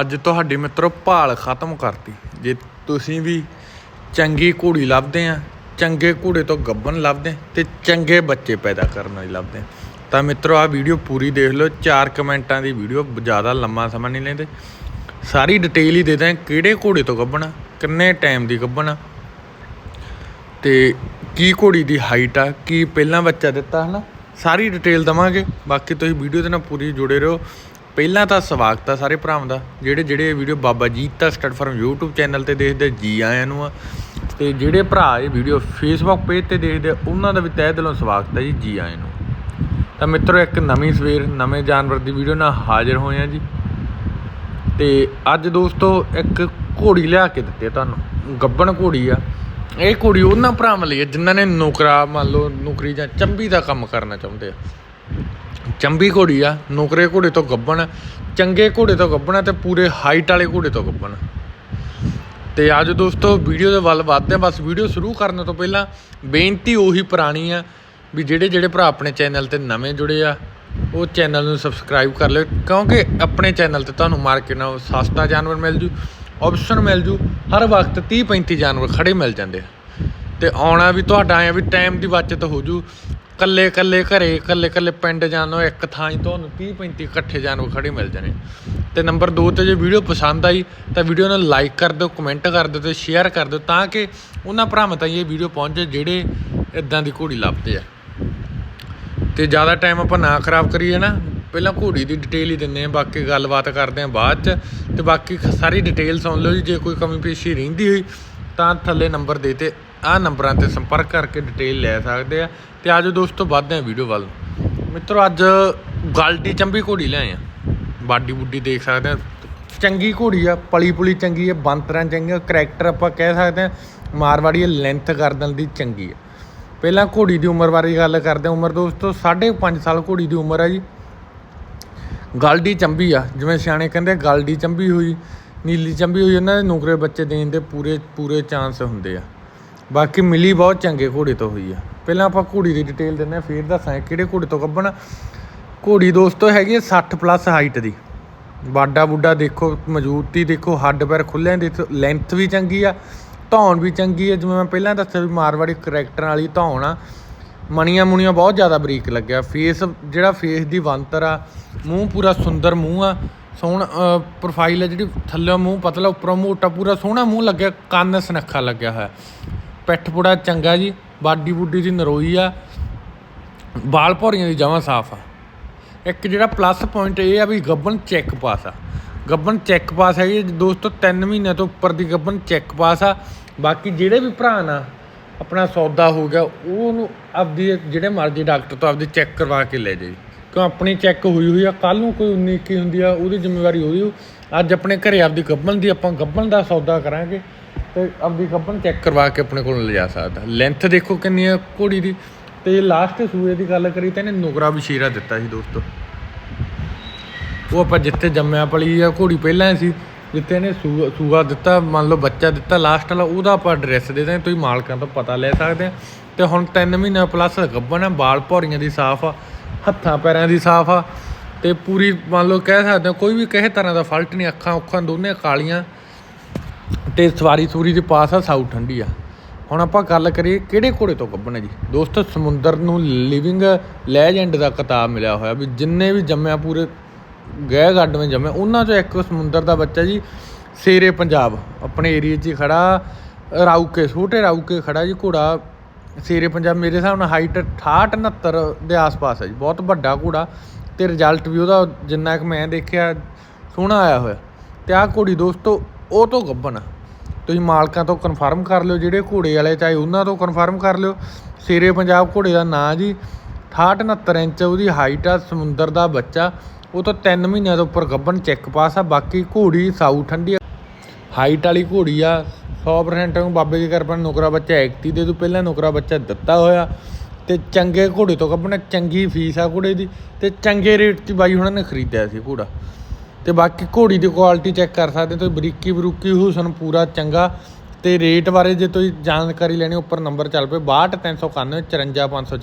ਅੱਜ ਤੁਹਾਡੀ ਮਿੱਤਰੋ ਭਾਲ ਖਤਮ ਕਰਤੀ। ਜੇ ਤੁਸੀਂ ਵੀ ਚੰਗੀ ਘੋੜੀ ਲੱਭਦੇ ਆ, ਚੰਗੇ ਘੋੜੇ ਤੋਂ ਗੱਬਨ ਲੱਭਦੇ ਤੇ ਚੰਗੇ ਬੱਚੇ ਪੈਦਾ ਕਰਨ ਲਈ ਲੱਭਦੇ ਤਾਂ ਮਿੱਤਰੋ ਆ ਵੀਡੀਓ ਪੂਰੀ ਦੇਖ ਲਓ। ਚਾਰ ਕਮੈਂਟਾਂ ਦੀ ਵੀਡੀਓ, ਜ਼ਿਆਦਾ ਲੰਮਾ ਸਮਾਂ ਨਹੀਂ ਲੈਂਦੇ। ਸਾਰੀ ਡਿਟੇਲ ਹੀ ਦੇ ਦਾਂ ਕਿਹੜੇ ਘੋੜੇ ਤੋਂ ਗੱਬਣਾ ਕਿੰਨੇ ਟਾਈਮ ਦੀ ਗੱਬਣਾ ਤੇ ਕੀ ਘੋੜੀ ਦੀ ਹਾਈਟ ਆ, ਕੀ ਪਹਿਲਾਂ ਬੱਚਾ ਦਿੱਤਾ, ਹਨਾ? ਸਾਰੀ ਡਿਟੇਲ ਦਵਾਂਗੇ। ਬਾਕੀ ਤੁਸੀਂ ਵੀਡੀਓ ਦੇ ਨਾਲ ਪੂਰੀ ਜੁੜੇ ਰਹੋ। ਪਹਿਲਾਂ ਤਾਂ ਸਵਾਗਤ ਆ ਸਾਰੇ ਭਰਾਵਾਂ ਦਾ ਜਿਹੜੇ ਜਿਹੜੇ ਇਹ video Baba Jeeta stud farm YouTube channel ਤੇ ਦੇਖਦੇ ਜੀ ਆਇਆਂ ਨੂੰ ਆ। ਤੇ ਜਿਹੜੇ ਭਰਾ ਇਹ ਵੀਡੀਓ Facebook ਪੇਜ ਤੇ ਦੇਖਦੇ ਆ, ਉਹਨਾਂ ਦਾ ਵੀ ਤਹਿ ਦਿਲੋਂ ਸਵਾਗਤ ਹੈ ਜੀ ਜੀ ਆਇਆਂ ਨੂੰ। ਤਾਂ ਮਿੱਤਰੋ ਇੱਕ ਨਵੀਂ ਸਵੇਰ ਨਵੇਂ ਜਾਨਵਰ ਦੀ ਵੀਡੀਓ ਨਾਲ ਹਾਜ਼ਰ ਹੋਏ ਆ ਜੀ। ਤੇ ਅੱਜ ਦੋਸਤੋ ਇੱਕ ਘੋੜੀ ਲਿਆ ਕੇ ਦਿੱਤੀ ਤੁਹਾਨੂੰ। ਗੱਬਣ ਘੋੜੀ ਆ। ਇਹ ਘੋੜੀ ਉਹਨਾਂ ਭਰਾਵਾਂ ਲਈ ਆ ਜਿਨ੍ਹਾਂ ਨੇ ਨੌਕਰਾ ਮੰਨ ਲਓ ਨੌਕਰੀ ਜਾਂ ਚੰਬੀ ਦਾ ਕੰਮ ਕਰਨਾ ਚਾਹੁੰਦੇ ਆ। ਚੰਬੀ ਘੋੜੀ ਆ, ਨੌਕਰੇ ਘੋੜੇ ਤੋਂ ਗੱਬਣ ਚੰਗੇ ਘੋੜੇ ਤੋਂ ਗੱਬਣ ਤੇ ਪੂਰੇ ਹਾਈਟ ਵਾਲੇ ਘੋੜੇ ਤੋਂ ਗੱਬਣ ਤੇ ਅੱਜ ਦੋਸਤੋ ਵੀਡੀਓ ਦੇ ਵੱਲ ਵੱਧਦੇ ਆ, ਬਸ ਵੀਡੀਓ ਸ਼ੁਰੂ ਕਰਨ ਤੋਂ ਪਹਿਲਾਂ ਬੇਨਤੀ ਉਹੀ ਪੁਰਾਣੀ ਆ ਵੀ ਜਿਹੜੇ ਜਿਹੜੇ ਭਰਾ ਆਪਣੇ ਚੈਨਲ ਤੇ ਨਵੇਂ ਜੁੜੇ ਆ, ਉਹ ਚੈਨਲ ਨੂੰ ਸਬਸਕ੍ਰਾਈਬ ਕਰ ਲਿਓ, ਕਿਉਂਕਿ ਆਪਣੇ ਚੈਨਲ ਤੇ ਤੁਹਾਨੂੰ ਮਾਰਕੀਟ ਨਾਲ ਸਸਤਾ ਜਾਨਵਰ ਮਿਲ ਜੂ ਆਪਸ਼ਨ ਮਿਲ ਜੂ, ਹਰ ਵਕਤ 30 35 ਜਾਨਵਰ ਖੜੇ ਮਿਲ ਜਾਂਦੇ ਆ। ਤੇ ਆਉਣਾ ਵੀ ਤੁਹਾਡਾ ਐ ਵੀ ਟਾਈਮ ਦੀ ਬਚਤ ਹੋ ਜੂ ਕੱਲੇ ਕੱਲੇ ਘਰੇ, ਕੱਲੇ ਕੱਲੇ ਪਿੰਡ ਜਾਣੋ ਇੱਕ ਥਾਂ 'ਚ ਤੁਹਾਨੂੰ 30 35 ਇਕੱਠੇ ਜਾਨਵਰ ਖੜੇ ਮਿਲ ਜਾਣੇ। ਤੇ ਨੰਬਰ 2 ਤੇ ਜੇ ਵੀਡੀਓ ਪਸੰਦ ਆਈ, ਤਾਂ ਵੀਡੀਓ ਨੂੰ ਲਾਈਕ ਕਰ ਦਿਓ ਕਮੈਂਟ ਕਰ ਦਿਓ ਤੇ ਸ਼ੇਅਰ ਕਰ ਦਿਓ ਤਾਂ ਕਿ ਉਹਨਾਂ ਭਰਾਵਾਂ ਤਾਈਂ ਇਹ ਵੀਡੀਓ ਪਹੁੰਚੇ ਜਿਹੜੇ ਇਦਾਂ ਦੀ ਘੋੜੀ ਲੱਭਦੇ ਆ। ਤੇ ਜ਼ਿਆਦਾ ਟਾਈਮ ਆਪਾਂ ਨਾ ਖਰਾਬ ਕਰੀਏ ਨਾ, ਪਹਿਲਾਂ ਘੋੜੀ ਦੀ ਡਿਟੇਲ ਹੀ ਦਿੰਨੇ ਆ ਬਾਕੀ ਗੱਲਬਾਤ ਕਰਦੇ ਆ ਬਾਅਦ ਚ। ਤੇ ਬਾਕੀ ਸਾਰੀ ਡਿਟੇਲ ਸੁਣ ਲਓ ਜੀ, ਜੇ ਕੋਈ ਕਮੀ ਪੇਸ਼ੀ ਰਹਿੰਦੀ ਹੋਈ ਤਾਂ ਥੱਲੇ ਨੰਬਰ ਦੇ ਤੇ ਆਹ ਨੰਬਰਾਂ ਤੇ ਸੰਪਰਕ ਕਰਕੇ ਡਿਟੇਲ ਲੈ ਸਕਦੇ ਆ। ਤੇ ਆਜੋ ਦੋਸਤੋ, ਵੱਧਦੇ ਆ ਵੀਡੀਓ ਵੱਲ। ਮਿੱਤਰੋ, ਅੱਜ ਗਲਟੀ ਚੰਬੀ ਘੋੜੀ ਲੈ ਆ। ਬਾਡੀ ਬੁੱਡੀ ਦੇਖ ਸਕਦੇ ਆ। ਚੰਗੀ ਘੋੜੀ ਆ, ਪਲੀ ਪੁਲੀ ਚੰਗੀ ਆ, ਬੰਤਰਾਂ ਚੰਗੀਆਂ ਕਰੈਕਟਰ ਆਪਾਂ ਕਹਿ ਸਕਦੇ ਆ, ਮਾਰਵਾੜੀ ਲੈਂਥ ਗਰਦਨ ਦੀ ਚੰਗੀ ਆ। ਪਹਿਲਾਂ ਘੋੜੀ ਦੀ ਉਮਰ ਬਾਰੇ ਗੱਲ ਕਰਦੇ ਹਾਂ ਉਮਰ ਦੋਸਤੋ 5.5 ਸਾਲ ਘੋੜੀ ਦੀ ਉਮਰ ਆ ਜੀ। ਗਲਡੀ ਚੰਬੀ ਆ, ਜਿਵੇਂ ਸਿਆਣੇ ਕਹਿੰਦੇ ਗਲਡੀ ਚੰਬੀ ਹੋਈ। ਨੀਲੀ ਚੰਬੀ ਹੋਈ, ਉਹਨਾਂ ਦੇ ਨੁਕਰੇ ਬੱਚੇ ਦੇਣ ਦੇ ਪੂਰੇ ਪੂਰੇ ਚਾਂਸ ਹੁੰਦੇ ਆ। ਬਾਕੀ ਮਿਲੀ ਬਹੁਤ ਚੰਗੇ ਘੋੜੇ ਤੋਂ ਹੋਈ ਆ। ਪਹਿਲਾਂ ਆਪਾਂ ਘੋੜੀ ਦੀ ਡਿਟੇਲ ਦਿੰਦੇ ਆ, ਫਿਰ ਦੱਸਾਂ ਕਿਹੜੇ ਘੋੜੇ ਤੋਂ ਕੱਢਣਾ ਘੋੜੀ ਦੋਸਤੋ ਹੈਗੀ ਆ 60 ਪਲੱਸ ਹਾਈਟ ਦੀ। ਬਾਡਾ ਬੁੱਡਾ ਦੇਖੋ, ਮਜ਼ਬੂਤੀ ਦੇਖੋ, ਹੱਡ ਪੈਰ ਖੁੱਲੇ ਦੇਖੋ ਲੈਂਥ ਵੀ ਚੰਗੀ ਆ, ਧੌਣ ਵੀ ਚੰਗੀ ਆ। ਜਿਵੇਂ ਮੈਂ ਪਹਿਲਾਂ ਦੱਸਿਆ ਵੀ ਮਾਰਵਾੜੀ ਕਰੈਕਟਰ ਵਾਲੀ ਧੌਣ ਆ, ਮਣੀਆਂ ਮੁਣੀਆਂ ਬਹੁਤ ਜ਼ਿਆਦਾ ਬਰੀਕ ਲੱਗਿਆ। ਫੇਸ ਜਿਹੜਾ ਫੇਸ ਦੀ ਵੰਤਰ ਆ, ਮੂੰਹ ਪੂਰਾ ਸੁੰਦਰ ਮੂੰਹ ਆ ਸੋਹਣਾ ਪ੍ਰੋਫਾਈਲ ਆ ਜਿਹੜੀ, ਥੱਲੇ ਮੂੰਹ, ਪਤਲਾ, ਉੱਪਰੋਂ ਮੋਟਾ, ਪੂਰਾ ਸੋਹਣਾ ਮੂੰਹ ਲੱਗਿਆ, ਕੰਨ ਸੁਨੱਖਾ ਲੱਗਿਆ ਹੋਇਆ। ਪਿੱਠ ਪੂੜਾ ਚੰਗਾ ਜੀ, ਬਾਡੀ ਬੁੱਡੀ ਦੀ ਨਰੋਈ ਆ ਬਾਲ ਭੌਰੀਆਂ ਦੀ ਜਮਾਂ ਸਾਫ਼ ਆ। ਇੱਕ ਜਿਹੜਾ ਪਲੱਸ ਪੁਆਇੰਟ ਇਹ ਆ ਵੀ ਗੱਬਨ ਚੈੱਕ ਪਾਸ ਆ। ਗੱਬਨ ਚੈੱਕ ਪਾਸ ਹੈਗੀ ਦੋਸਤੋ 3 ਮਹੀਨਿਆਂ ਤੋਂ ਉੱਪਰ ਦੀ ਗੱਬਨ ਚੈੱਕ ਪਾਸ ਆ। ਬਾਕੀ ਜਿਹੜੇ ਵੀ ਭਰਾ ਨਾ, ਆਪਣਾ ਸੌਦਾ ਹੋ ਗਿਆ, ਉਹਨੂੰ ਆਪਦੀ, ਜਿਹੜੇ ਮਰਜ਼ੀ ਡਾਕਟਰ ਤੋਂ ਆਪਦੀ ਚੈੱਕ ਕਰਵਾ ਕੇ ਲੈ ਜਾਈ ਕਿਉਂ ਆਪਣੀ ਚੈੱਕ ਹੋਈ ਹੋਈ ਆ? ਕੱਲ ਨੂੰ ਕੋਈ 19 21 ਹੁੰਦੀ ਆ, ਉਹਦੀ ਜ਼ਿੰਮੇਵਾਰੀ ਉਹਦੀ ਹੋਊ। ਅੱਜ ਆਪਣੇ ਘਰੇ ਆਪਦੀ ਗੱਬਨ ਦੀ, ਆਪਾਂ ਗੱਬਨ ਦਾ ਸੌਦਾ ਕਰਾਂਗੇ ਤੇ ਆਪਦੀ ਗੱਬਨ ਚੈੱਕ ਕਰਵਾ ਕੇ ਆਪਣੇ ਕੋਲ ਲਿਜਾ ਸਕਦਾ। ਲੈਂਥ ਦੇਖੋ ਕਿੰਨੀ ਆ, ਘੋੜੀ ਦੀ। ਤੇ ਲਾਸਟ ਸੂਏ ਦੀ ਗੱਲ ਕਰੀ ਤਾਂ ਇਹਨੇ ਨੁਕਰਾ ਵਿਸ਼ੇਰਾ ਦਿੱਤਾ ਸੀ ਦੋਸਤੋ। ਉਹ ਆਪਾਂ ਜਿੱਥੇ ਜੰਮਿਆ ਪਲੀ ਆ, ਘੋੜੀ ਪਹਿਲਾਂ ਹੀ ਸੀ, ਜਿੱਥੇ ਇਹਨੇ ਸੂਆ ਸੂਆ ਦਿੱਤਾ, ਮੰਨ ਲਓ ਬੱਚਾ ਦਿੱਤਾ ਲਾਸਟ ਵਾਲਾ, ਉਹਦਾ ਆਪਾਂ ਐਡਰੈਸ ਦੇ ਦਾਂ ਤੁਸੀਂ ਮਾਲਕਾਂ ਤੋਂ ਪਤਾ ਲੈ ਸਕਦੇ ਆ। ਤੇ ਹੁਣ 3 ਮਹੀਨੇ ਪਲੱਸ ਗੱਭਣ ਆ ਬਾਲ ਭੌਰੀਆਂ ਦੀ ਸਾਫ਼ ਆ। ਹੱਥਾਂ ਪੈਰਾਂ ਦੀ ਸਾਫ਼ ਆ ਤੇ ਪੂਰੀ ਮੰਨ ਲਓ ਕਹਿ ਸਕਦੇ ਹਾਂ, ਕੋਈ ਵੀ ਕਿਸੇ ਤਰ੍ਹਾਂ ਦਾ ਫਲਟ ਨਹੀਂ, ਅੱਖਾਂ ਉੱਖਾਂ ਦੋਨੇ ਕਾਲੀਆਂ ਤੇ ਸਵਾਰੀ ਸੂਰੀ ਦੇ ਪਾਸ ਆ, ਸਾਊ ਠੰਡੀ ਆ। ਹੁਣ ਆਪਾਂ ਗੱਲ ਕਰੀਏ ਕਿਹੜੇ ਘੋੜੇ ਤੋਂ ਗੱਭਣ ਜੀ? ਦੋਸਤੋ, ਸਮੁੰਦਰ ਨੂੰ ਲਿਵਿੰਗ ਲੈਜੈਂਡ ਦਾ ਕਿਤਾਬ ਮਿਲਿਆ ਹੋਇਆ ਵੀ ਜਿੰਨੇ ਵੀ ਜੰਮਿਆ ਪੂਰੇ ਗਏ ਗੱਡ ਵਿੱਚ ਜੰਮਿਆ ਉਹਨਾਂ ਚੋਂ ਇੱਕ ਸਮੁੰਦਰ ਦਾ ਬੱਚਾ ਜੀ, ਸ਼ੇਰੇ ਪੰਜਾਬ, ਆਪਣੇ ਏਰੀਆ 'ਚ ਹੀ ਖੜਾ, ਰਾਊਕੇ, ਛੋਟੇ ਰਾਊਕੇ ਖੜਾ ਜੀ ਘੋੜਾ ਸ਼ੇਰੇ ਪੰਜਾਬ ਮੇਰੇ ਹਿਸਾਬ ਨਾਲ ਹਾਈਟ 68 69 ਦੇ ਆਸ-ਪਾਸ ਹੈ ਜੀ। ਬਹੁਤ ਵੱਡਾ ਘੋੜਾ ਤੇ ਰਿਜ਼ਲਟ ਵੀ ਉਹਦਾ ਜਿੰਨਾ ਕਿ ਮੈਂ ਦੇਖਿਆ ਸੋਹਣਾ ਆਇਆ ਹੋਇਆ। ਤੇ ਆਹ ਘੋੜੀ ਦੋਸਤੋ, ਉਹ ਤੋਂ ਗੱਭਣ ਤੁਸੀਂ ਮਾਲਕਾਂ ਤੋਂ ਕਨਫਰਮ ਕਰ ਲਿਓ, ਜਿਹੜੇ ਘੋੜੇ ਵਾਲੇ ਚਾਹੇ ਉਹਨਾਂ ਤੋਂ ਕਨਫਰਮ ਕਰ ਲਿਓ। ਸ਼ੇਰੇ ਪੰਜਾਬ ਘੋੜੇ ਦਾ ਨਾਂ ਜੀ 68 69 ਇੰਚ ਉਹਦੀ ਹਾਈਟ ਆ, ਸਮੁੰਦਰ ਦਾ ਬੱਚਾ। ਉਹ ਤੋਂ 3 ਮਹੀਨਿਆਂ ਤੋਂ ਉੱਪਰ ਗੱਭਣ ਚੈੱਕ ਪਾਸ ਆ। ਬਾਕੀ ਘੋੜੀ ਸਾਊ, ਠੰਡੀ ਆ ਹਾਈਟ ਵਾਲੀ ਘੋੜੀ ਆ 100% ਨੂੰ ਬਾਬੇ ਦੀ ਕਿਰਪਾ ਨਾਲ ਨੁਕਰਾ ਬੱਚਾ ਐਕਤੀ ਦੇ ਤੂੰ ਪਹਿਲਾਂ ਨੁਕਰਾ ਬੱਚਾ ਦਿੱਤਾ ਹੋਇਆ। ਤੇ ਚੰਗੇ ਘੋੜੇ ਤੋਂ ਕੱਢਣਾ, ਚੰਗੀ ਫੀਸ ਆ ਘੋੜੇ ਦੀ ਤੇ ਚੰਗੇ ਰੇਟ 'ਚ ਬਾਈ ਉਹਨਾਂ ਨੇ ਖਰੀਦਿਆ ਸੀ ਘੋੜਾ। ਤੇ ਬਾਕੀ ਘੋੜੀ ਦੀ ਕੁਆਲਿਟੀ ਚੈੱਕ ਕਰ ਸਕਦੇ ਤੁਸੀਂ, ਬਰੀਕੀ ਬਰੂਕੀ ਹੁਸਨ ਪੂਰਾ ਚੰਗਾ। ਤੇ ਰੇਟ ਬਾਰੇ ਜੇ ਤੁਸੀਂ ਜਾਣਕਾਰੀ ਲੈਣੀ, ਉੱਪਰ ਨੰਬਰ ਚੱਲ ਪਏ 62391 54500